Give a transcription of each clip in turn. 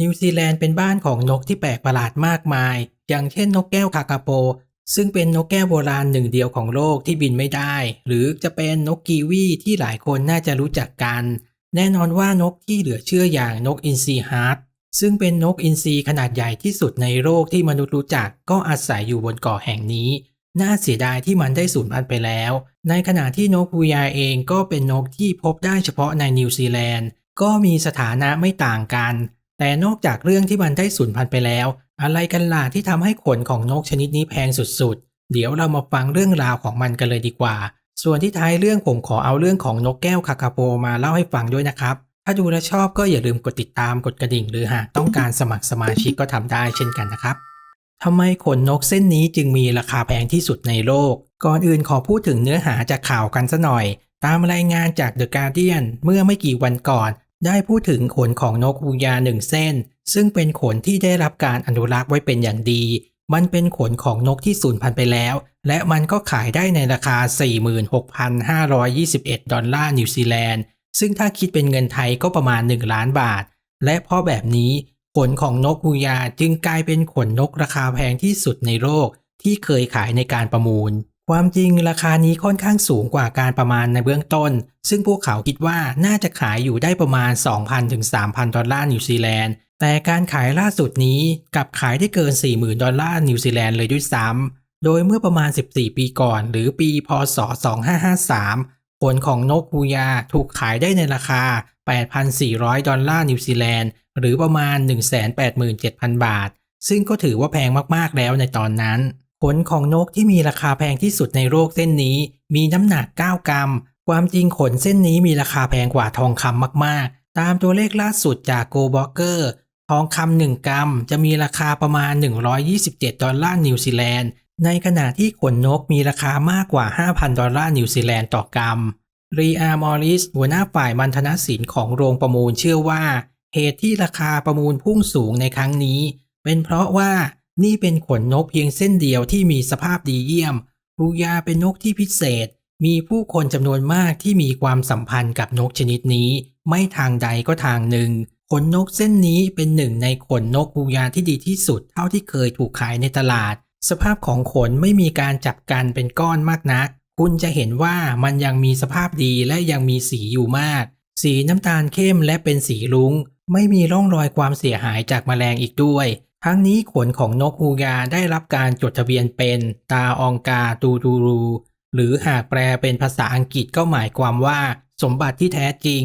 นิวซีแลนด์เป็นบ้านของนกที่แปลกประหลาดมากมาย อย่างเช่นนกแก้วคากาโป ซึ่งเป็นนกแก้วโบราณหนึ่งเดียวของโลกที่บินไม่ได้ หรือจะเป็นนกกีวีที่หลายคนน่าจะรู้จักกัน แน่นอนว่านกที่เหลือเชื่ออย่างนกอินทรีฮาร์ดซึ่งเป็นนกอินทรีขนาดใหญ่ที่สุดในโลกที่มนุษย์รู้จักก็อาศัยอยู่บนเกาะแห่งนี้ น่าเสียดายที่มันได้สูญพันธุ์ไปแล้ว ในขณะที่นกฮูยาเองก็เป็นนกที่พบได้เฉพาะในนิวซีแลนด์ ก็มีสถานะไม่ต่างกัน แต่นอกจากเรื่องที่มันได้สูญพันธุ์ไปแล้ว อะไรกันล่ะที่ทำให้ขนของนกชนิดนี้แพงสุดๆ เดี๋ยวเรามาฟังเรื่องราวของมันกันเลยดีกว่า ส่วนที่ท้ายเรื่องผมขอเอาเรื่องของนกแก้วคาคาโปมาเล่าให้ฟังด้วยนะครับ ถ้าดูและชอบก็อย่าลืมกดติดตามกดกระดิ่ง หรือหากต้องการสมัครสมาชิกก็ทำได้เช่นกันนะครับทำไมขนนกเส้นนี้จึงมีราคาแพงที่สุดในโลก ก่อนอื่นขอพูดถึงเนื้อหาจากข่าวกันซะหน่อย ตามรายงานจาก The Guardian เมื่อไม่กี่วันก่อน ได้พูดถึงขนของนกฮูยาหนึ่งเส้น ซึ่งเป็นขนที่ได้รับการอนุรักษ์ไว้เป็นอย่างดี มันเป็นขนของนกที่สูญพันธุ์ไปแล้ว และมันก็ขายได้ในราคา 46,521 ดอลลาร์นิวซีแลนด์ ซึ่งถ้าคิดเป็นเงินไทยก็ประมาณ 1 ล้านบาท และเพราะแบบนี้ขนของนกฮูยาจึงกลายเป็นขนนกราคาแพงที่สุดในโลกที่เคยขายในการประมูล ความจริงราคานี้ค่อนข้างสูงกว่าการประมาณในเบื้องต้น ซึ่งพวกเขาคิดว่าน่าจะขายอยู่ได้ประมาณ 2,000ถึง3,000 ดอลลาร์นิวซีแลนด์ แต่การขายล่าสุดนี้กลับขายได้เกิน 40,000 ดอลลาร์นิวซีแลนด์เลยด้วยซ้ำ โดยเมื่อประมาณ 14 ปีก่อน หรือปีพศ 2553 ผลของนกฮูยาถูกขายได้ในราคา 8,400 ดอลลาร์นิวซีแลนด์ หรือประมาณ 187,000 บาท ซึ่งก็ถือว่าแพงมากๆแล้วในตอนนั้น ผลของนกที่มีราคาแพงที่สุดในโลกเส้นนี้ มีน้ำหนัก 9 กรัม ความจริงขนเส้นนี้มีราคาแพงกว่าทองคำมากๆ ตามตัวเลขล่าสุดจากโกบ็อกเกอร์ทองคำหนึ่งกรัม จะมีราคาประมาณ 127 ดอลลาร์นิวซีแลนด์ ในขณะที่ขนนกมีราคามากกว่า 5,000 ดอลลาร์นิวซีแลนด์ต่อกรัม รีอาร์มอริส หัวหน้าฝ่ายมันธนศิลป์ของโรงประมูลเชื่อว่า เหตุที่ราคาประมูลพุ่งสูงในครั้งนี้ เป็นเพราะว่า นี่เป็นขนนกเพียงเส้นเดียวที่มีสภาพดีเยี่ยมรูยาเป็นนกที่พิเศษ มีผู้คนจำนวนมากที่มีความสัมพันธ์กับนกชนิดนี้ ไม่ทางใดก็ทางหนึ่ง ขนนกเส้นนี้เป็นหนึ่งในขนนกฮูยาที่ดีที่สุดเท่าที่เคยถูกขายในตลาด สภาพของขนไม่มีการจับกันเป็นก้อนมากนัก คุณจะเห็นว่ามันยังมีสภาพดีและยังมีสีอยู่มาก สีน้ำตาลเข้มและเป็นสีรุง้ง ไม่มีร่องรอยความเสียหายจากแมลงอีกด้วย ทั้งนี้ขนของนกฮูกาได้รับการจดทะเบียนเป็นตาองกาตูดูรู หรือหากแปลเป็นภาษาอังกฤษก็หมายความว่า สมบัติที่แท้จริง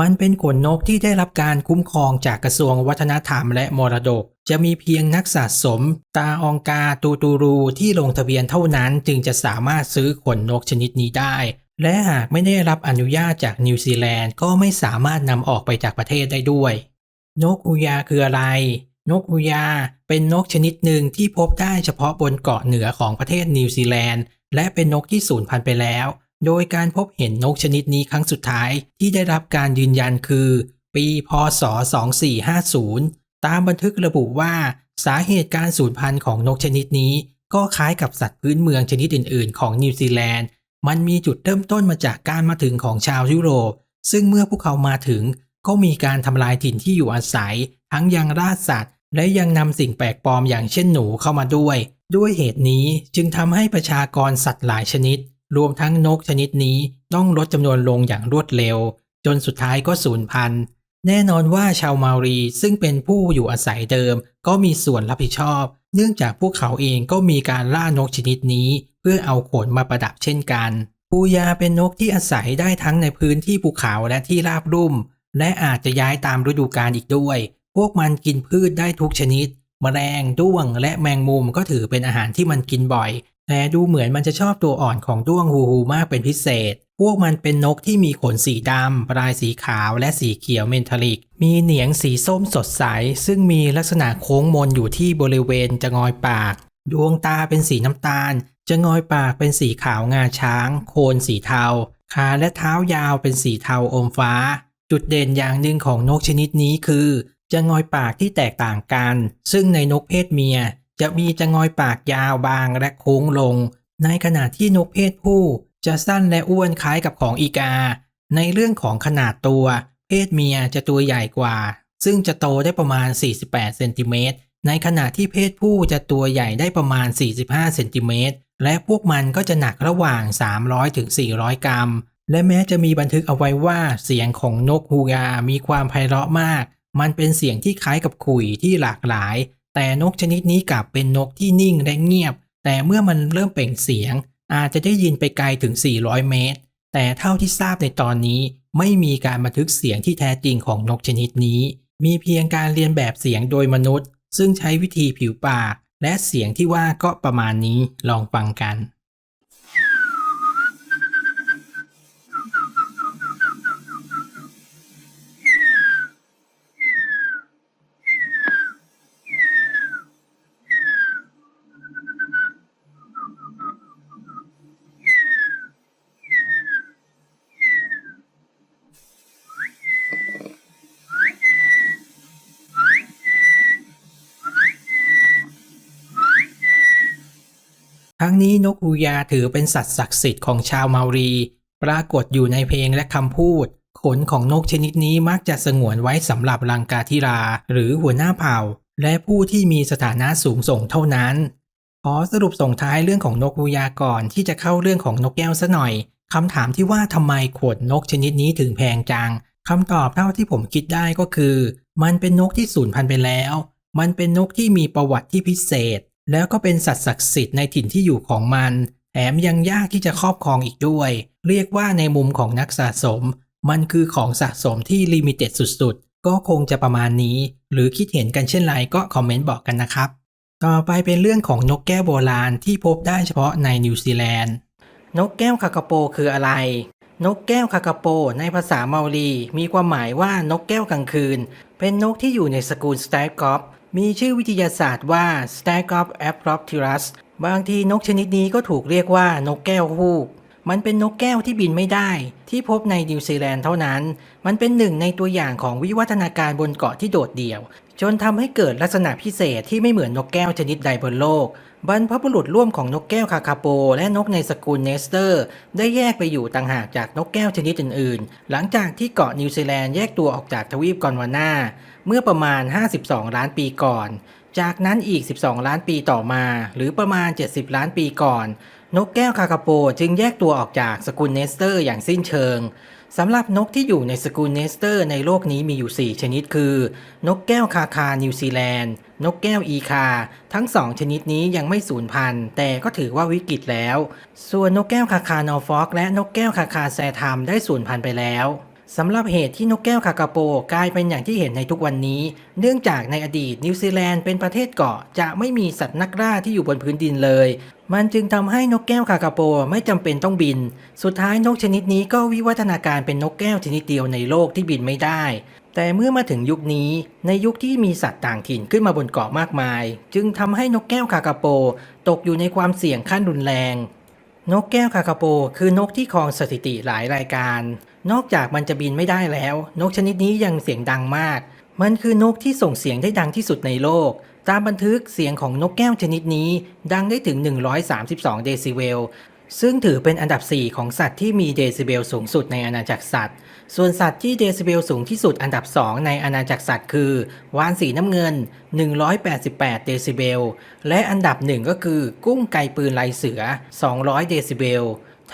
มันเป็นขนนกที่ได้รับการคุ้มครองจากกระทรวงวัฒนธรรมและมรดก จะมีเพียงนักสะสม ตาองกาตูตูรูที่ลงทะเบียนเท่านั้นจึงจะสามารถซื้อขนนกชนิดนี้ได้ และหากไม่ได้รับอนุญาตจากนิวซีแลนด์ก็ไม่สามารถนำออกไปจากประเทศได้ด้วย นกอุยาคืออะไร นกอุยาเป็นนกชนิดหนึ่งที่พบได้เฉพาะบนเกาะเหนือของประเทศนิวซีแลนด์ และเป็นนกที่สูญพันธุ์ไปแล้ว โดยการพบเห็นนกชนิดนี้ครั้งสุดท้ายที่ได้รับการยืนยันคือ ปีพศ 2450 ตามบันทึกระบุว่าสาเหตุการสูญพันธุ์ของนกชนิดนี้ ก็คล้ายกับสัตว์พื้นเมืองชนิดอื่น ๆ ของนิวซีแลนด์ มันมีจุดเริ่มต้นมาจากการมาถึงของชาวยุโรป ซึ่งเมื่อพวกเขามาถึงก็มีการทำลายถิ่นที่อยู่อาศัย ทั้งยังล่าสัตว์และยังนำสิ่งแปลกปลอมอย่างเช่นหนูเข้ามาด้วย ด้วยเหตุนี้จึงทำให้ประชากรสัตว์หลายชนิด รวมทั้งนกชนิดนี้ต้องลดจำนวนลงอย่างรวดเร็ว จนสุดท้ายก็สูญพันธุ์แน่นอนว่าชาวมารีซึ่งเป็นผู้อยู่อาศัยเดิม ก็มีส่วนรับผิดชอบ เนื่องจากพวกเขาเองก็มีการล่านกชนิดนี้ เพื่อเอาขนมาประดับเช่นกันปูยาเป็นนกที่อาศัยได้ทั้งในพื้นที่ภูเขาและที่ราบลุ่ม และอาจจะย้ายตามฤดูกาลอีกด้วย พวกมันกินพืชได้ทุกชนิดแมลงด้วงและแมงมุมก็ถือเป็นอาหารที่มันกินบ่อย แต่ดูเหมือนมันจะชอบตัวอ่อนของด้วงฮูฮูมากเป็นพิเศษ พวกมันเป็นนกที่มีขนสีดำปลายสีขาวและสีเขียวเมนทาลิก มีเหนียงสีส้มสดใส ซึ่งมีลักษณะโค้งมนอยู่ที่บริเวณจะงอยปาก ดวงตาเป็นสีน้ำตาล จะงอยปากเป็นสีขาวงาช้าง โคนสีเทา ขาและเท้ายาวเป็นสีเทาอมฟ้า จุดเด่นอย่างหนึ่งของนกชนิดนี้คือ จะงอยปากที่แตกต่างกัน ซึ่งในนกเพศเมียจะมีจะงอยปากยาวบางและโค้งลง ในขณะที่นกเพศผู้จะสั้นและอ้วนคล้ายกับของอีกา ในเรื่องของขนาดตัว เพศเมียจะตัวใหญ่กว่า ซึ่งจะโตได้ประมาณ 48เซนติเมตรในขณะที่เพศผู้จะตัวใหญ่ได้ประมาณ 45เซนติเมตรและพวกมันก็จะหนักระหว่าง 300ถึง400 กรัม และแม้จะมีบันทึกเอาไว้ว่าเสียงของนกฮูกามีความไพเราะมาก มันเป็นเสียงที่คล้ายกับขุยที่หลากหลาย แต่นกชนิดนี้กลับเป็นนกที่นิ่งและเงียบ แต่เมื่อมันเริ่มเปล่งเสียง อาจจะได้ยินไปไกลถึง 400 เมตร แต่เท่าที่ทราบในตอนนี้ ไม่มีการบันทึกเสียงที่แท้จริงของนกชนิดนี้ มีเพียงการเรียนแบบเสียงโดยมนุษย์ ซึ่งใช้วิธีผิวปาก และเสียงที่ว่าก็ประมาณนี้ลองฟังกัน ทั้งนี้นกฮูยาถือเป็นสัตว์ศักดิ์สิทธิ์ของชาวเมารี ปรากฏอยู่ในเพลงและคำพูด ขนของนกชนิดนี้มักจะสงวนไว้สำหรับลังกาธิรา หรือหัวหน้าเผ่า และผู้ที่มีสถานะสูงส่งเท่านั้น ขอสรุปส่งท้ายเรื่องของนกฮูยาก่อนที่จะเข้าเรื่องของนกแก้วซะหน่อยคำถามที่ว่าทำไมขนนกชนิดนี้ถึงแพงจังคำตอบเท่าที่ผมคิดได้ก็คือ มันเป็นนกที่สูญพันธุ์ไปแล้ว มันเป็นนกที่มีประวัติที่พิเศษ แล้วก็เป็นสัตว์ศักดิ์สิทธิ์ในถิ่นที่อยู่ของมันแถมยังยากที่จะครอบครองอีกด้วย เรียกว่าในมุมของนักสะสม มันคือของสะสมที่ลิมิเต็ดสุดๆ ก็คงจะประมาณนี้ หรือคิดเห็นกันเช่นไรก็คอมเมนต์บอกกันนะครับ ต่อไปเป็นเรื่องของนกแก้วโบราณที่พบได้เฉพาะในนิวซีแลนด์ นกแก้วคากาโปคืออะไร นกแก้วคากาโป ในภาษาเมาลี มีความหมายว่านกแก้วกลางคืน เป็นนกที่อยู่ในสกุลสไตรกอฟ มีชื่อวิทยาศาสตร์ว่า s t a g o p a p r o p t e r u s บางทีนกชนิดนี้ก็ถูกเรียกว่านกแก้วฮูก มันเป็นนกแก้วที่บินไม่ได้ ที่พบในนิวซีแลนด์เท่านั้น มันเป็นหนึ่งในตัวอย่างของวิวัฒนาการบนเกาะที่โดดเดี่ยว จนทำให้เกิดลักษณะพิเศษที่ไม่เหมือนนกแก้วชนิดใดบนโลก บรรพบุรุษร่วมของนกแก้วคาคาโป และนกในสกุลเนสเตอร์ ได้แยกไปอยู่ต่างหากจากนกแก้วชนิดอื่น ๆ หลังจากที่เกาะนิวซีแลนด์แยกตัวออกจากทวีปกอนวาน่าเมื่อประมาณ 52 ล้านปีก่อน จากนั้นอีก 12 ล้านปีต่อมา หรือประมาณ 70 ล้านปีก่อน นกแก้วคาคาโปจึงแยกตัวออกจากสกุลเนสเตอร์อย่างสิ้นเชิงสำหรับนกที่อยู่ในสกุลเนสเตอร์ในโลกนี้มีอยู่ 4 ชนิดคือ นกแก้วคาคานิวซีแลนด์ นกแก้วอีคา ทั้ง 2 ชนิดนี้ยังไม่สูญพันธุ์ แต่ก็ถือว่าวิกฤตแล้ว ส่วนนกแก้วคาคานอฟอกและนกแก้วคาคาแซทามได้สูญพันธุ์ไปแล้ว สำหรับเหตุที่นกแก้วคากาโปกลายเป็นอย่างที่เห็นในทุกวันนี้ เนื่องจากในอดีตนิวซีแลนด์เป็นประเทศเกาะจะไม่มีสัตว์นักล่าที่อยู่บนพื้นดินเลย มันจึงทำให้นกแก้วคากาโปไม่จำเป็นต้องบิน สุดท้ายนกชนิดนี้ก็วิวัฒนาการเป็นนกแก้วชนิดเดียวในโลกที่บินไม่ได้ แต่เมื่อมาถึงยุคนี้ ในยุคที่มีสัตว์ต่างถิ่นขึ้นมาบนเกาะมากมาย จึงทำให้นกแก้วคากาโปตกอยู่ในความเสี่ยงขั้นรุนแรง นกแก้วคาคาโปคือนกที่ครองสถิติหลายรายการ นอกจากมันจะบินไม่ได้แล้ว นกชนิดนี้ยังเสียงดังมาก มันคือนกที่ส่งเสียงได้ดังที่สุดในโลก ตามบันทึกเสียงของนกแก้วชนิดนี้ ดังได้ถึง 132 เดซิเบล ซึ่งถือเป็นอันดับ 4 ของสัตว์ที่มีเดซิเบลสูงสุดในอาณาจักรสัตว์ ส่วนสัตว์ที่เดซิเบลสูงที่สุดอันดับ 2 ในอาณาจักรสัตว์คือ วานสีน้ำเงิน 188 เดซิเบล และอันดับหนึ่งก็คือ กุ้งไก่ปืนลายเสือ 200 เดซิเบล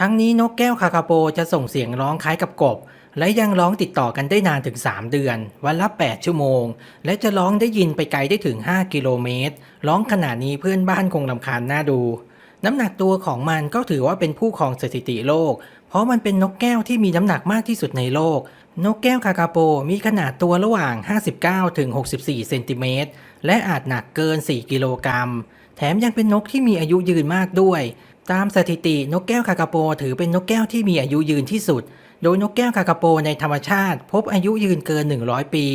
ทั้งนี้นกแก้วคาคาโปจะส่งเสียงร้องคล้ายกับกบ และยังร้องติดต่อกันได้นานถึง 3 เดือน วันละ 8 ชั่วโมง และจะร้องได้ยินไปไกลได้ถึง 5 กิโลเมตร ร้องขนาดนี้เพื่อนบ้านคงลำคาญน่าดู น้ำหนักตัวของมันก็ถือว่าเป็นผู้ครองสถิติโลก เพราะมันเป็นนกแก้วที่มีน้ำหนักมากที่สุดในโลก นกแก้วคาคาโปมีขนาดตัวระหว่าง 59ถึง64 เซนติเมตร และอาจหนักเกิน 4 กิโลกรัมแถมยังเป็นนกที่มีอายุยืนมากด้วย ตามสถิตินกแก้วคาคาโปถือเป็นนกแก้วที่มีอายุยืนที่สุด โดยนกแก้วคาคาโปในธรรมชาติ พบอายุยืนเกิน 100 ปี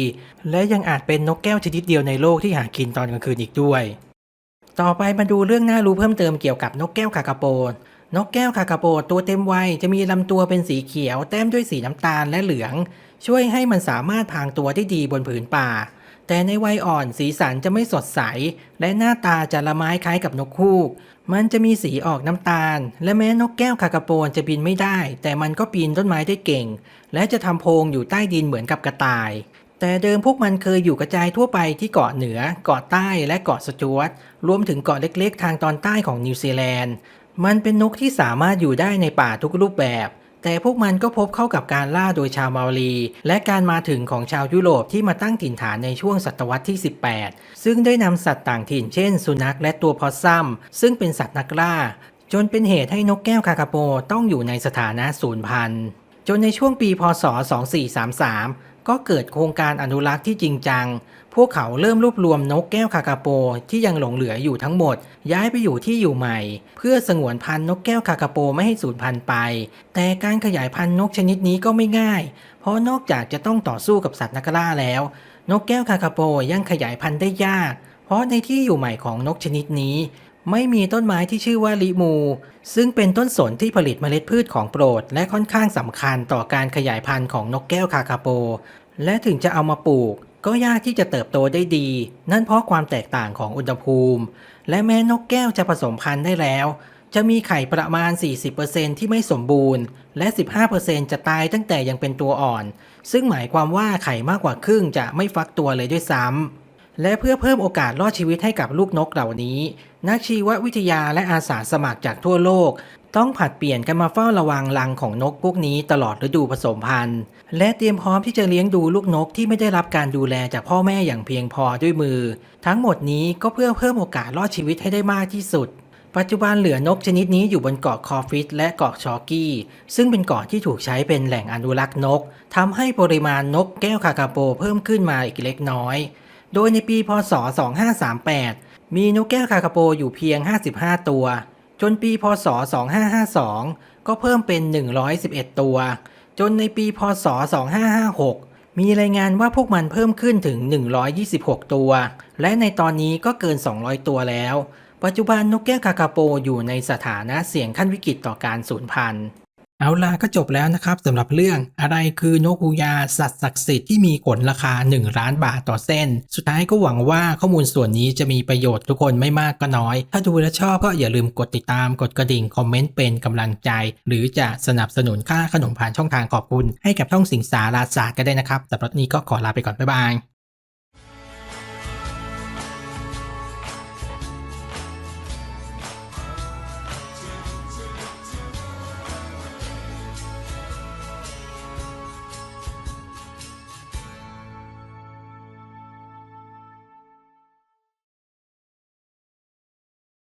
และยังอาจเป็นนกแก้วชนิดเดียวในโลกที่หากินตอนกลางคืนอีกด้วย ต่อไปมาดูเรื่องน่ารู้เพิ่มเติมเกี่ยวกับนกแก้วคาคาโป นกแก้วคาคาโปตัวเต็มวัยจะมีลำตัวเป็นสีเขียวแต้มด้วยสีน้ำตาลและเหลือง ช่วยให้มันสามารถพางตัวได้ดีบนผืนป่า แต่ในวัยอ่อนสีสันจะไม่สดใส และหน้าตาจะละไม้คล้ายกับนกฮูก มันจะมีสีออกน้ำตาล และแม้นกแก้วคากาโปนจะบินไม่ได้ แต่มันก็ปีนต้นไม้ได้เก่ง และจะทำโพรงอยู่ใต้ดินเหมือนกับกระต่าย แต่เดิมพวกมันเคยอยู่กระจายทั่วไปที่เกาะเหนือ เกาะใต้และเกาะสจวต รวมถึงเกาะเล็กๆ ทางตอนใต้ของนิวซีแลนด์ มันเป็นนกที่สามารถอยู่ได้ในป่าทุกรูปแบบ แต่พวกมันก็พบเข้ากับการล่าโดยชาวมาลี และการมาถึงของชาวยุโรปที่มาตั้งถิ่นฐานในช่วงศตวรรษที่ 18 ซึ่งได้นำสัตว์ต่างถิ่นเช่น สุนัขและตัวพอสซัม ซึ่งเป็นสัตว์นักล่า จนเป็นเหตุให้นกแก้วคาคาโปต้องอยู่ในสถานะสูญพันธุ์จนในช่วงปีพศ 2433 ก็เกิดโครงการอนุรักษ์ที่จริงจัง พวกเขาเริ่มรวบรวมนกแก้วคาคาโป ที่ยังหลงเหลืออยู่ทั้งหมด ย้ายไปอยู่ที่อยู่ใหม่ เพื่อสงวนพันธุ์นกแก้วคาคาโปไม่ให้สูญพันธุ์ไป แต่การขยายพันธุ์นกชนิดนี้ก็ไม่ง่าย เพราะนอกจากจะต้องต่อสู้กับสัตว์นักล่าแล้ว นกแก้วคาคาโปยังขยายพันธุ์ได้ยาก เพราะในที่อยู่ใหม่ของนกชนิดนี้ ไม่มีต้นไม้ที่ชื่อว่าลิมู ซึ่งเป็นต้นสนที่ผลิตเมล็ดพืชของโปรด และค่อนข้างสำคัญต่อการขยายพันธุ์ของนกแก้วคาคาโป และถึงจะเอามาปลูก ก็ยากที่จะเติบโตได้ดี นั่นเพราะความแตกต่างของอุณหภูมิ และแม้นกแก้วจะผสมพันธุ์ได้แล้ว จะมีไข่ประมาณ 40%ที่ไม่สมบูรณ์ และ 15%จะตายตั้งแต่ยังเป็นตัวอ่อน ซึ่งหมายความว่าไข่มากกว่าครึ่งจะไม่ฟักตัวเลยด้วยซ้ำ และเพื่อเพิ่มโอกาสรอดชีวิตให้กับลูกนกเหล่านี้ นักชีววิทยาและอาสาสมัครจากทั่วโลก ต้องผัดเปลี่ยนกันมาเฝ้าระวังรังของนกพวกนี้ตลอดฤดูผสมพันธุ์ และเตรียมพร้อมที่จะเลี้ยงดูลูกนกที่ไม่ได้รับการดูแลจากพ่อแม่อย่างเพียงพอด้วยมือ ทั้งหมดนี้ก็เพื่อเพิ่มโอกาสรอดชีวิตให้ได้มากที่สุดปัจจุบันเหลือนกชนิดนี้อยู่บนเกาะคอฟิตและเกาะชอกี้ ซึ่งเป็นเกาะที่ถูกใช้เป็นแหล่งอนุรักษ์นกทำให้ปริมาณนกแก้วคาคาโปเพิ่มขึ้นมาอีกเล็กน้อย โดยในปีพศ 2538 มีนกแก้วคาคาโปอยู่เพียง 55 ตัว จนปีพศ 2552 ก็เพิ่มเป็น 111 ตัว จนในปีพศ 2556 มีรายงานว่าพวกมันเพิ่มขึ้นถึง 126 ตัว และในตอนนี้ก็เกิน 200 ตัวแล้ว ปัจจุบันนกแก้วคาคาโปอยู่ในสถานะเสี่ยงขั้นวิกฤตต่อการสูญพันธุ์ เอาล่ะก็จบแล้วนะครับสำหรับเรื่องอะไรคือนกฮูยาสัตว์ศักดิ์สิทธิ์ที่มีขนราคา 1 ล้านบาทต่อเส้น สุดท้ายก็หวังว่าข้อมูลส่วนนี้จะมีประโยชน์ทุกคนไม่มากก็น้อย ถ้าดูและชอบก็อย่าลืมกดติดตามกดกระดิ่งคอมเมนต์เป็นกำลังใจ หรือจะสนับสนุนค่าขนมผ่านช่องทางขอบคุณ ให้กับช่องสิงสาราศาสตร์ก็ได้นะครับสำหรับนี้ก็ขอลาไปก่อนบ๊ายบาย